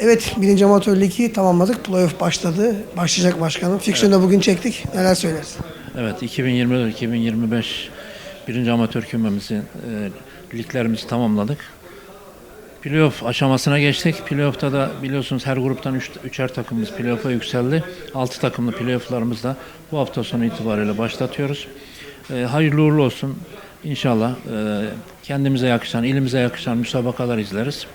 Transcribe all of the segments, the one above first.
Evet, birinci amatör ligi tamamladık. Playoff başladı. Başlayacak başkanım. Fiksiyonu da bugün çektik. Neler söylersin? Evet 2024-2025 birinci amatör kümemizi e, liglerimizi tamamladık. Playoff aşamasına geçtik. Playoff'ta da biliyorsunuz her gruptan üç, üçer takımımız playoff'a yükseldi. 6 takımlı playoff'larımız da bu hafta sonu itibariyle başlatıyoruz. E, hayırlı uğurlu olsun. İnşallah e, kendimize yakışan, ilimize yakışan müsabakalar izleriz.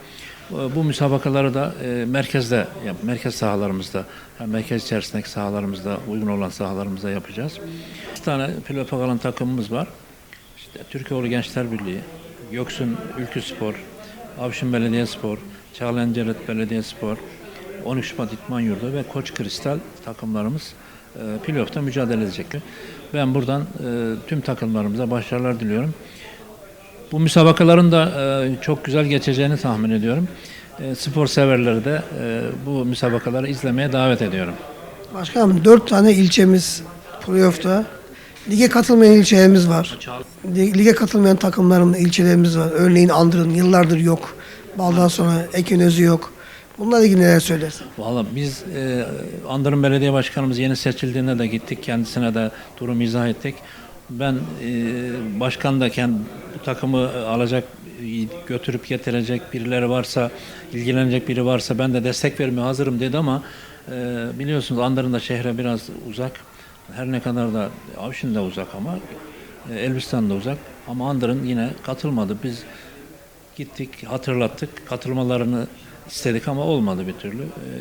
Bu müsabakaları da e, merkezde, ya merkez sahalarımızda, yani merkez içerisindeki sahalarımızda, uygun olan sahalarımızda yapacağız. İki tane playoff'a kalan takımımız var. İşte Türkiye Gençler Birliği, Göksun Ülkü Spor, Avşin Belediyespor, Çağlayan Belediyespor, 13 Şubat İtman Yurdu ve Koç Kristal takımlarımız e, playoff'ta mücadele edecekler. Ben buradan e, tüm takımlarımıza başarılar diliyorum. Bu müsabakaların da e, çok güzel geçeceğini tahmin ediyorum. E, spor severleri de e, bu müsabakaları izlemeye davet ediyorum. Başkanım dört tane ilçemiz playoff'ta. Lige katılmayan ilçelerimiz var. Li- Lige katılmayan takımların ilçelerimiz var. Örneğin Andırın yıllardır yok. Baldan sonra Ekinözü yok. Bunlarla ilgili neler söylersin? Valla biz e, Andırın Belediye Başkanımız yeni seçildiğinde de gittik. Kendisine de durumu izah ettik. Ben e, başkan da kendi takımı alacak, götürüp getirecek birileri varsa, ilgilenecek biri varsa ben de destek vermeye hazırım dedi ama e, biliyorsunuz Andırın da şehre biraz uzak. Her ne kadar da Avşin de uzak ama e, Elbistan da uzak. Ama Andırın yine katılmadı. Biz gittik, hatırlattık. Katılmalarını istedik ama olmadı bir türlü. E,